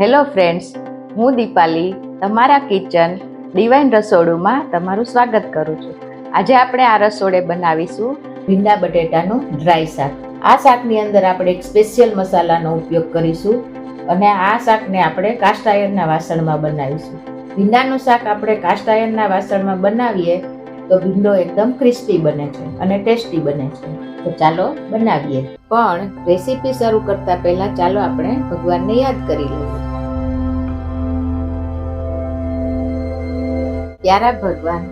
Hello friends હું દીપાલી, તમારા kitchen divine રસોડુંમાં તમારું સ્વાગત કરું છું. આજે આપણે આ રસોડે બનાવીશું ભીંડા બટેટાનું ડ્રાય શાક. આ શાકની અંદર આપણે એક સ્પેશિયલ મસાલાનો ઉપયોગ કરીશું અને આ શાકને આપણે કાસ્ટ આયર્નના વાસણમાં બનાવીશું. ભીંડાનું શાક આપણે કાસ્ટ આયર્નના વાસણમાં બનાવીએ તો ભીંડો એકદમ ક્રિસ્પી બને છે અને ટેસ્ટી બને છે. તો ચાલો બનાવીએ. પણ રેસીપી શરૂ કરતા પહેલા ચાલો આપણે ભગવાનને યાદ કરી લઈએ. પ્યારા ભગવાન,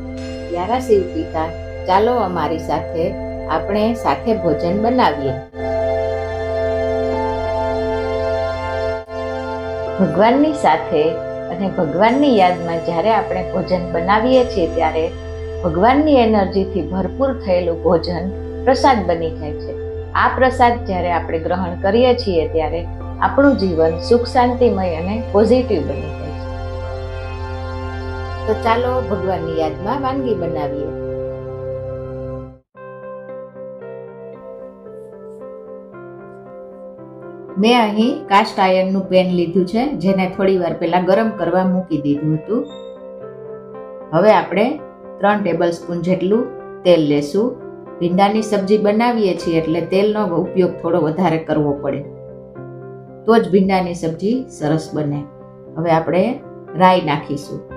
પ્યારા શિવ પિતા, ચાલો અમારી સાથે આપણે સાથે ભોજન બનાવીએ. ભગવાનની સાથે અને ભગવાનની યાદમાં જ્યારે આપણે ભોજન બનાવીએ છીએ ત્યારે ભગવાનની એનર્જીથી ભરપૂર થયેલું ભોજન પ્રસાદ બની જાય છે. આ પ્રસાદ જ્યારે આપણે ગ્રહણ કરીએ છીએ ત્યારે આપણું જીવન સુખ શાંતિમય અને પોઝિટિવ બની જાય તો ચાલો ભગવાનની યાદમાં વાનગી બનાવીએ. મેં અહીં કાસ્ટ આયર્નનું પેન લીધું છે, જેને થોડી વાર પહેલાં ગરમ કરવા મૂકી દીધું હતું. હવે આપણે ત્રણ ટેબલ સ્પૂન જેટલું તેલ લેશું. ભીંડાની સબ્જી બનાવીએ છીએ એટલે તેલનો ઉપયોગ થોડો વધારે કરવો પડે. તો જ ભીંડાની સબ્જી સરસ બને. હવે આપણે રાઈ નાખીશું.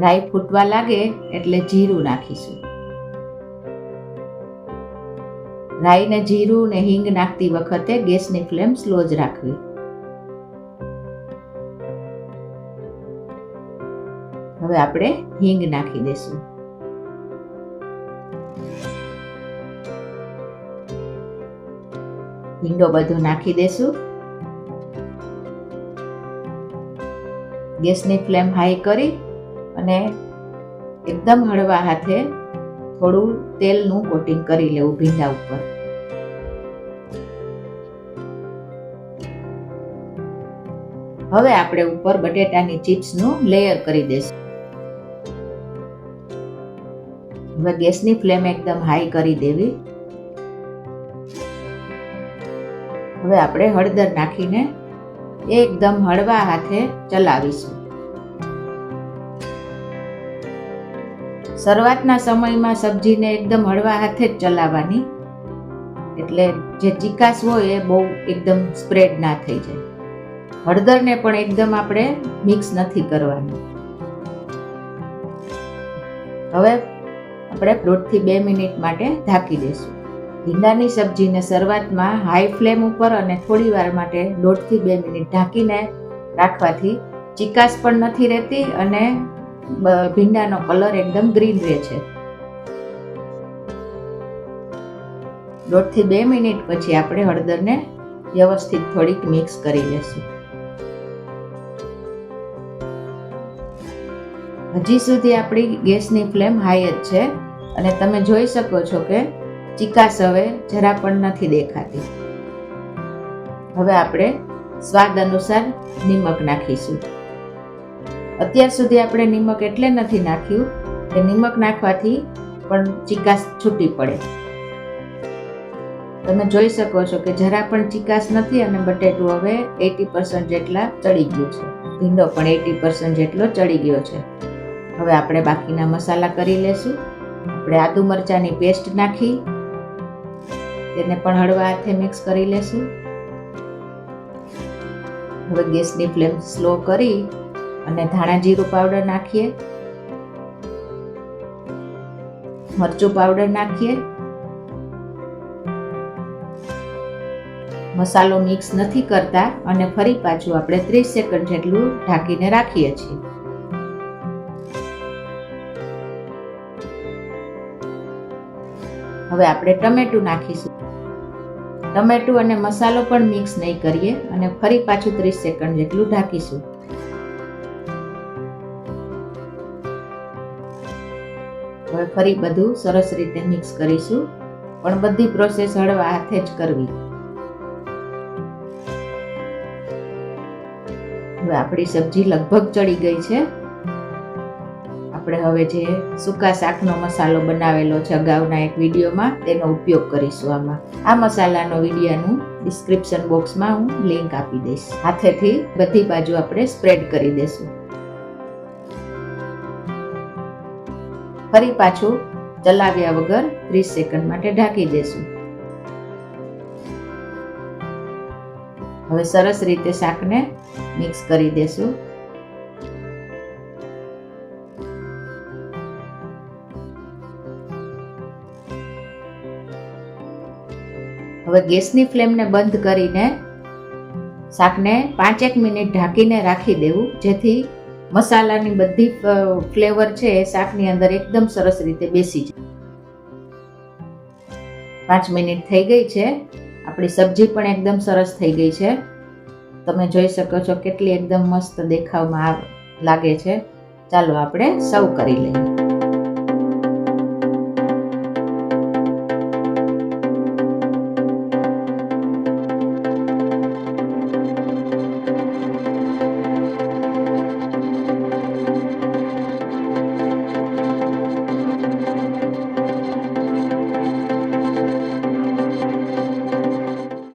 રાઈ ફૂટવા લાગે એટલે જીરું નાખીશું. રાઈ ને જીરું ને હિંગ નાખતી વખતે ગેસની ફ્લેમ સ્લો જ રાખવી. હવે આપણે હિંગ નાખી દેશું. ભીંડો બધું નાખી દેશું. ગેસની ફ્લેમ હાઈ કરી અને એકદમ હળવા હાથે થોડું તેલનું કોટિંગ કરી લેવું ભીંડા ઉપર. હવે આપણે ઉપર બટેટાની ચિપ્સનું લેયર કરી દઈશું. હવે ગેસની ફ્લેમ એકદમ હાઈ કરી દેવી. હવે આપણે હળદર નાખીને એકદમ હળવા હાથે ચલાવીશું. શરૂઆતના સમયમાં સબ્જીને એકદમ હળવા હાથે જ ચલાવવાની. એટલે જે ચિકાસ હોય એ બહુ એકદમ સ્પ્રેડ ના થઈ જાય. હળદરને પણ એકદમ આપણે મિક્સ નથી કરવાનું. હવે આપણે દોઢથી બે મિનિટ માટે ઢાંકી દઈશું. ભીંડાની સબ્જીને શરૂઆતમાં હાઈ ફ્લેમ ઉપર અને થોડી વાર માટે દોઢથી બે મિનિટ ઢાંકીને રાખવાથી ચિકાસ પણ નથી રહેતી અને ભીંડાનો કલર એકદમ ગ્રીન રહે છે. દોઢથી બે મિનિટ પછી આપણે હળદરને વ્યવસ્થિત થોડીક મિક્સ કરી લેશું. હજી સુધી આપણી ગેસની ફ્લેમ હાઈ જ છે અને તમે જોઈ શકો છો કે ચિકાસ હવે જરા પણ નથી દેખાતી. હવે આપણે સ્વાદ અનુસાર નિમક નાખીશું. અત્યાર સુધી આપણે નિમક એટલે નથી નાખ્યું કે નિમક નાખવાથી પણ ચિકાસ છૂટી પડે. તમે જોઈ શકો છો કે જરા પણ ચિકાસ નથી અને બટેટું હવે એટી પર્સન્ટ જેટલા ચડી ગયું છે. ભીંડો પણ એટી પર્સન્ટ જેટલો ચડી ગયો છે. હવે આપણે બાકીના મસાલા કરી લેશું. આપણે આદુ મરચાંની પેસ્ટ નાખી. તેને પણ હળવા હાથે મિક્સ કરી લેશું. હવે ગેસની ફ્લેમ સ્લો કરી અને ધાણા જીરું પાવડર નાખીએ. મરચું પાવડર નાખીએ. મસાલો મિક્સ નથી કરતા અને ફરી પાછું આપણે ત્રીસ સેકન્ડ જેટલું ઢાંકીને રાખીએ છીએ. હવે આપણે ટમેટું નાખીશું. ટમેટું અને મસાલો પણ મિક્સ નહીં કરીએ અને ફરી પાછું ત્રીસ સેકન્ડ જેટલું ઢાંકીશું. હવે ફરી બધું સરસ રીતે મિક્સ કરીશું. પણ બધી પ્રોસેસ હળવા હાથે જ કરવી. હવે આપણી સબ્જી લગભગ ચડી ગઈ છે. આપણે હવે જે સૂકા શાકનો મસાલો બનાવેલો છે અગાઉના એક વિડીયોમાં, તેનો ઉપયોગ કરીશું આમાં. આ મસાલાનો વિડીયાનું ડિસ્ક્રિપ્શન બોક્સમાં હું લિંક આપી દઈશ. હાથેથી બધી બાજુ આપણે સ્પ્રેડ કરી દઈશું. ફરી પાછું ચલાવ્યા વગર ત્રીસ સેકન્ડ માટે ઢાંકી દેશું. હવે સરસ રીતે શાકને મિક્સ કરી દેશું. હવે ગેસની ફ્લેમને બંધ કરીને શાકને પાંચેક મિનિટ ઢાંકીને રાખી દેવું, જેથી મસાલાની બધી ફ્લેવર છે એ શાકની અંદર એકદમ સરસ રીતે બેસી જાય. પાંચ મિનિટ થઈ ગઈ છે. આપણી સબ્જી પણ એકદમ સરસ થઈ ગઈ છે. તમે જોઈ શકો છો કેટલી એકદમ મસ્ત દેખાવમાં લાગે છે. ચાલો આપણે સર્વ કરી લઈએ.